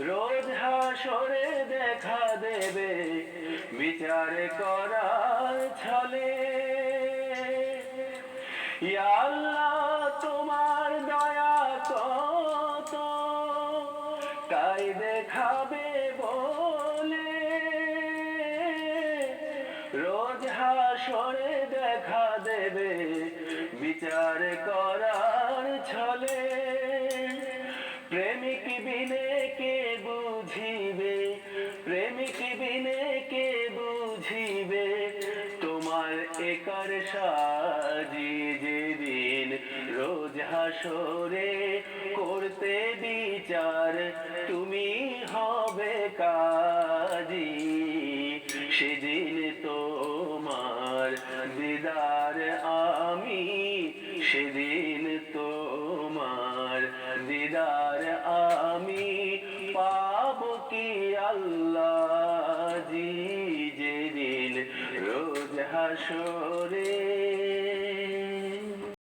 রোজ হাসরে দেখা দেবে, বিচার করার ছলে। আল্লাহ, তোমার দয়া কত? তাই দেখাবে বলে। রোজ হাসরে দেখা দেবে, বিচার করার ছলে। প্রেমিক বিনে বুঝিবে, প্রেমিক বিনে কে বুঝিবে? তোমার একার সাজি যেদিন রোজ হাসরে করতে বিচার, তুমি হবে কাজী। সেদিন তোমার দিদার আমি, সেদিন তোমার দিদার কি আল্লাহ জি যেদিন রোজ হাসরে